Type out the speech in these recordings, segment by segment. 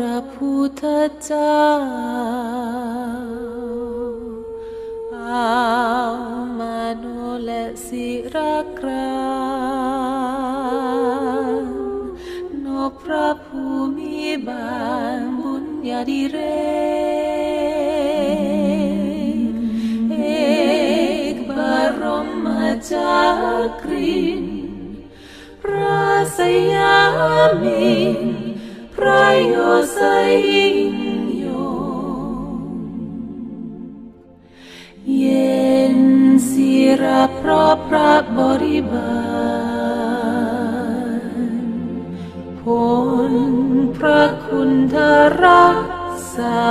ข้าวรพุทธเจ้าอามาโนและศิรกรานนพระภูมิบาลบุญญาดิเรเอกบรมจากรินพระสยามินทร์พระ โยไสยิ่งยงเย็นศิระพราะบริบาลผลพระคุณทรักษา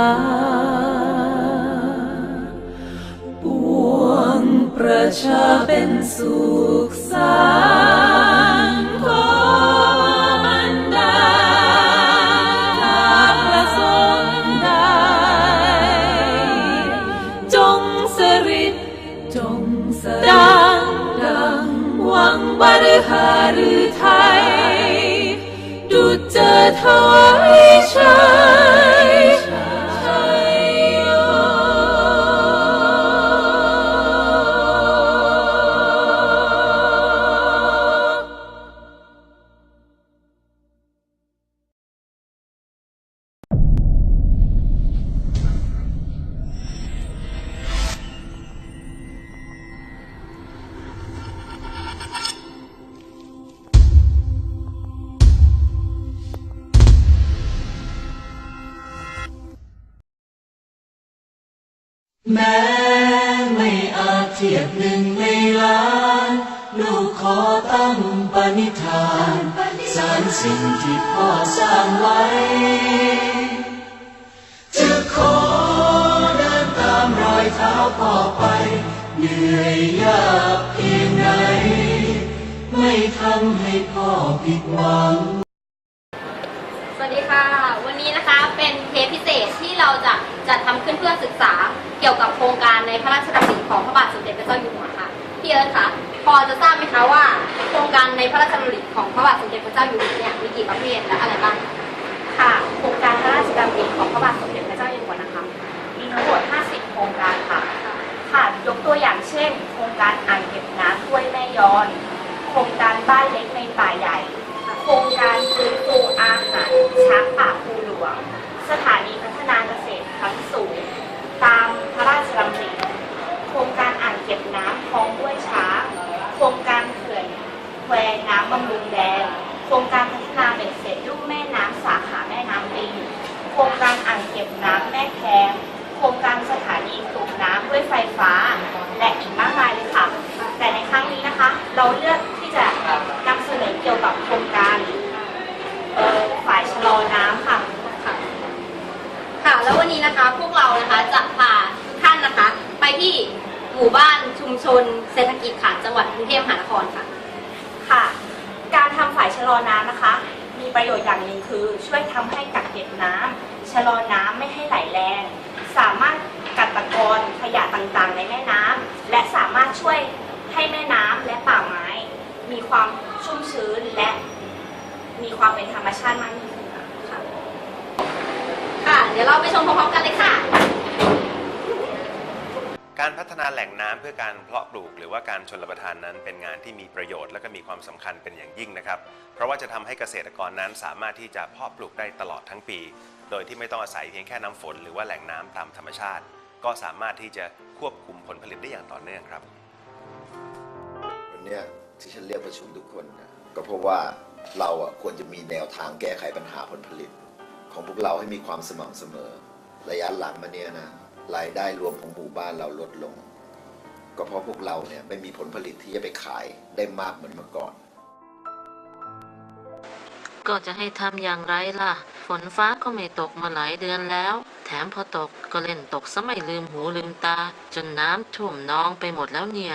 ปวงประชาเป็นสุขสัน บหนึ่งในล้าน ลูกขอตั้งปณิธาน สารสิ่งที่พ่อสร้างไว้ จะขอเดินตามรอยเท้าพ่อไป เหนื่อยยากเพียงไหนไม่ทำให้พ่อผิดหวัง สวัสดีค่ะ วันนี้นะคะเป็นเทปพิเศษที่เราจะ จัดทำขึ้นเพื่อศึกษาเกี่ยวกับโครงการในพระราชดำริของพระบาทสมเด็จพระเจ้าอยู่หัวค่ะพี่เอิร์ธคะพอจะทราบไหมคะว่า โครงการในพระราชดำริของพระบาทสมเด็จพระเจ้าอยู่หัวเนี่ยมีกี่ประเภทและอะไรบ้างค่ะโครงการพระราชดำริของพระบาทสมเด็จพระเจ้าอยู่หัวนะคะมีทั้งหมด 50 โครงการค่ะค่ะยกตัวอย่างเช่น โครงการอ่างเก็บน้ำห้วยแม่ยอน โครงการบ้านเล็กในป่าใหญ่ โครงการฟื้นฟูอาหารช้างป่าภูหลวง สถานีพัฒนาเกษตรขั้นสูง ตามพระราชดำริ โครงการอ่างเก็บน้ำคลองห้วยช้าง โครงการเขื่อนแควน้ำบำรุงแดง โครงการพัฒนาเบ็ดเสร็จลุ่มแม่น้ำสาขาแม่น้ำปิง โครงการอ่างเก็บน้ำแม่แคมโครงการสถานีสูบน้ำด้วยไฟฟ้า และอีกมากมายเลยค่ะ แต่ในครั้งนี้นะคะ เราเลือกที่จะนำเสนอเกี่ยวกับโครงการเอ่อฝ่ายชะลอน้ำค่ะ ค่ะ ค่ะ แล้ววั นนี้นะคะพวกเรานะคะจะพาทุกท่านนะคะ ไปที่หมู่บ้านชุมชน เศรษฐกิจค่ะจังหวัดกรุงเทพมหานครค่ะ ค่ะ การทำฝ่ายชะลอน้ำนะคะ มีประโยชน์อย่างหนึ่งคือ ช่วยทำให้กักเก็บน้ำชะลอน้ำไม่ให้ไหลแรง สามารถกัดตะกอนขยะต่างๆ ในแม่น้ำและสามารถช่วยให้แม่น้ำและป่าไม้ มีความชุ่มชื้นและมีความเป็นธรรมชาติมากยิ่งขึ้น เดี๋ยวเราไปชมพร้อมๆกันเลยค่ะ การพัฒนาแหล่งน้ำเพื่อการเพาะปลูก หรือว่าการชนรับประทานนั้นเป็นงานที่มีประโยชน์และก็มีความสำคัญเป็นอย่างยิ่งนะครับ เพราะว่าจะทำให้เกษตรกรนั้นสามารถที่จะเพาะปลูกได้ตลอดทั้งปี โดยที่ไม่ต้องอาศัยเพียงแค่น้ำฝน หรือว่าแหล่งน้ำตามธรรมชาติ ก็สามารถที่จะควบคุมผลผลิตได้อย่างต่อเนื่องครับ วันเนี้ยที่ฉันเรียกประชุมทุกคนนะก็เพราะว่าเราอะควรจะมีแนวทางแก้ไขปัญหาผลผลิต ของพวกเราให้มีความสม่ำเสมอ ระยะหลังมาเนี้ยนะรายได้รวมของหมู่บ้านเราลดลง ก็เพราะพวกเราเนี่ยไม่มีผลผลิตที่จะไปขายได้มากเหมือนเมื่อก่อน ก็จะให้ทำอย่างไรล่ะ ฝนฟ้าก็ไม่ตกมาหลายเดือนแล้ว แถมพอตกก็เล่นตกซะไม่ลืมหูลืมตา จนน้ำท่วมนองไปหมดแล้วเนี่ย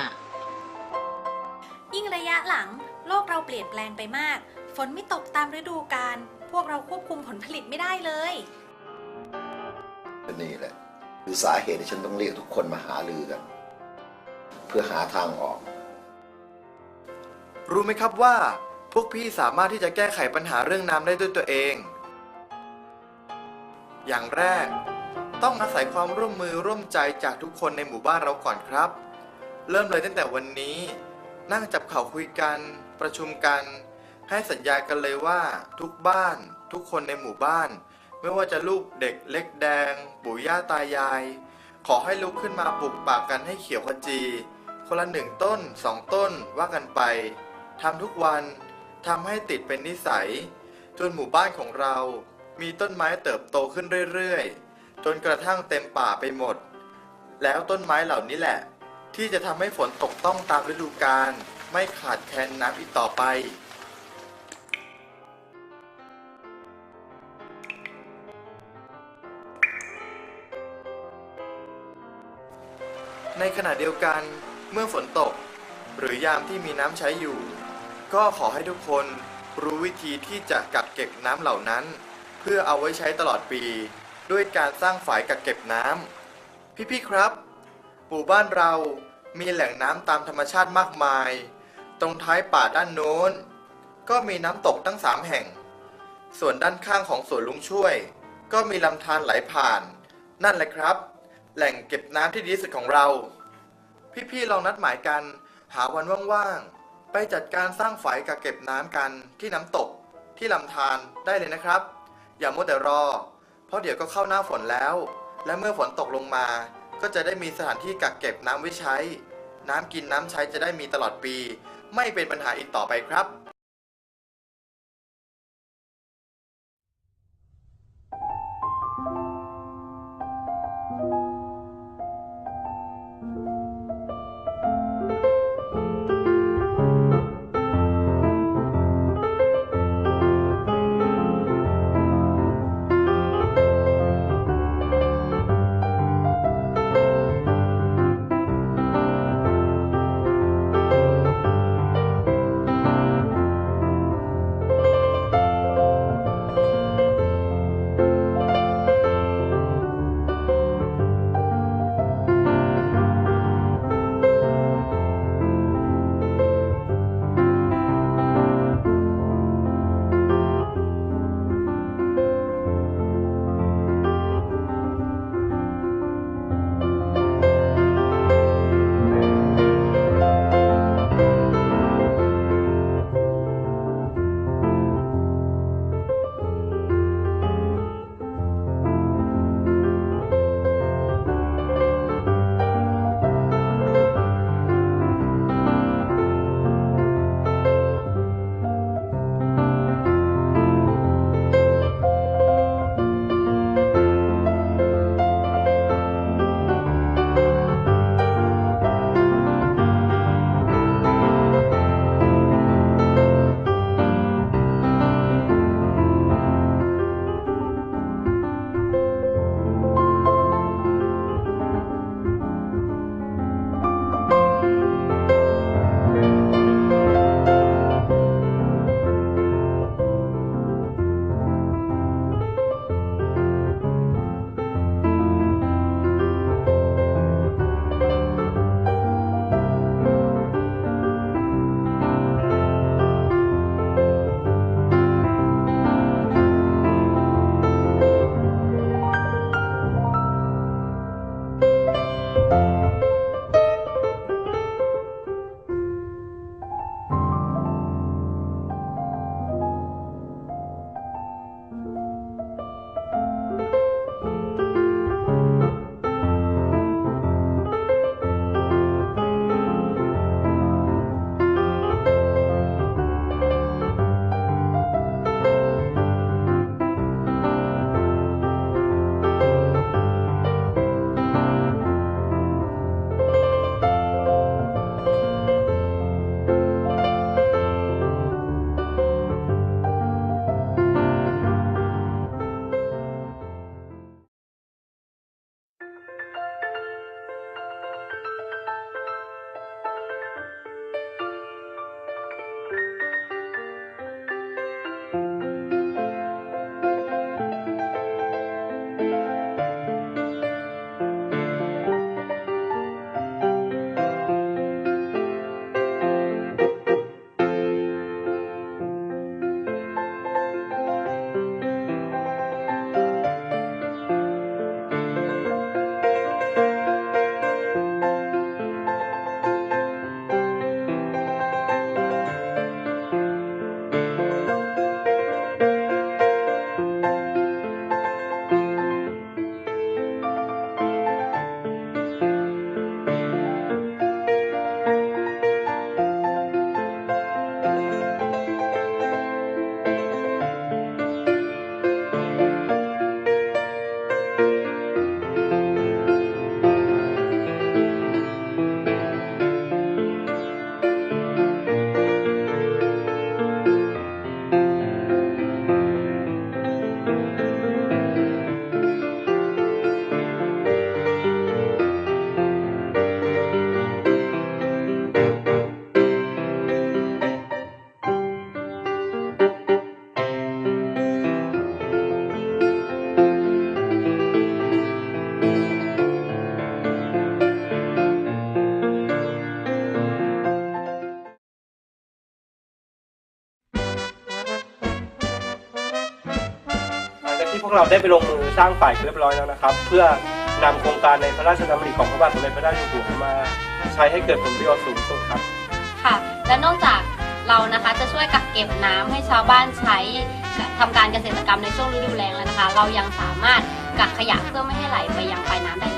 ยิ่งระยะหลังโลกเราเปลี่ยนแปลงไปมาก ฝนไม่ตกตามฤดูกาลพ วกเราควบคุมผลผลิตไม่ได้เลย นี่แหละคือสาเหตุที่ฉันต้องเรียกทุกคนมาหารือกัน เพื่อหาทางออก รู้ไหมครับว่า พวกพี่สามารถที่จะแก้ไขปัญหาเรื่องน้ำได้ด้วยตัวเอง อย่างแรก ต้องอาศัยความร่วมมือร่วมใจจากทุกคนในหมู่บ้านเราก่อนครับ เริ่มเลยตั้งแต่วันนี้ นั่งจับเข่าคุยกัน ประชุมกัน ให้สัญญากันเลยว่าทุกบ้าน ทุกคนในหมู่บ้าน ไม่ว่าจะลูกเด็กเล็กแดงปู่ย่าตายาย ขอให้ลุกขึ้นมาปลูกป่ากันให้เขียวขจีคนละหนึ่งต้นสองต้นว่ากันไปทำทุกวันทำให้ติดเป็นนิสัย จนหมู่บ้านของเรา มีต้นไม้เติบโตขึ้นเรื่อยๆ จนกระทั่งเต็มป่าไปหมด แล้วต้นไม้เหล่านี้แหละ ที่จะทำให้ฝนตกต้องตามฤดูกาลไม่ขาดแคลนน้ำอีกต่อไป ในขณะเดียวกันเมื่อฝนตก หรือยามที่มีน้ำใช้อยู่ ก็ขอให้ทุกคนรู้วิธีที่จะกักเก็บน้ำเหล่านั้น เพื่อเอาไว้ใช้ตลอดปี ด้วยการสร้างฝายกักเก็บน้ำพี่ๆครับหมู่บ้านเรามีแหล่งน้ำตามธรรมชาติมากมาย ตรงท้ายป่าด้านโน้น ก็มีน้ำตกตั้งสามแห่ง ส่วนด้านข้างของสวนลุงช่วย ก็มีลำธารไหลผ่าน นั่นแหละครับ แหล่งเก็บน้ำที่ดีที่สุดของเรา พี่ๆลองนัดหมายกัน หาวันว่างๆ ไปจัดการสร้างฝายกักเก็บน้ำกันที่น้ำตกที่ลำธารได้เลยนะครับ อย่ามัวแต่รอ เพราะเดี๋ยวก็เข้าหน้าฝนแล้ว และเมื่อฝนตกลงมา ก็จะได้มีสถานที่กักเก็บน้ำไว้ใช้ น้ำกินน้ำใช้จะได้มีตลอดปี ไม่เป็นปัญหาอีกต่อไปครับ วกเราได้ไปลงมือสร้างฝ่ายเรียบร้อยแล้วนะครับ เพื่อนำโครงการในพระราชดำริของพระบาทสมเด็จพระเจ้าอยู่หัวมา ใช้ให้เกิดผลประโยชน์สูงสุดครับ ค่ะ และนอกจากเรานะคะจะช่วยกักเก็บน้ำให้ชาวบ้านใช้ทำการเกษตรกรรมในช่วงฤดูแล้งแล้วนะคะ เรายังสามารถกักขยะเพื่อไม่ให้ไหลไปยังปลายน้ำได้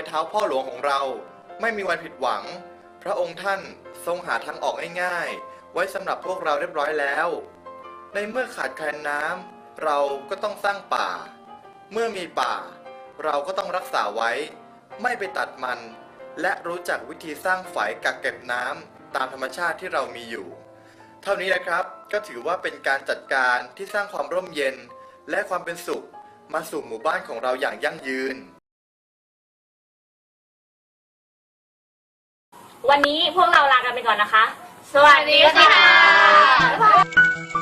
อยเท้าพ่อหลวงของเรา ไม่มีวันผิดหวัง พระองค์ท่านทรงหาทางออกง่ายๆ ไว้สำหรับพวกเราเรียบร้อยแล้ว ในเมื่อขาดแคลนน้ำเราก็ต้องสร้างป่า เมื่อมีป่า เราก็ต้องรักษาไว้ ไม่ไปตัดมัน และรู้จักวิธีสร้างฝายกักเก็บน้ำตามธรรมชาติที่เรามีอยู่ เท่านี้นะครับก็ถือว่าเป็นการจัดการที่สร้างความร่มเย็น และความเป็นสุขมาสู่หมู่บ้านของเราอย่างยั่งยืน วันนี้พวกเราลากันไปก่อนนะคะ สวัสดีค่ะ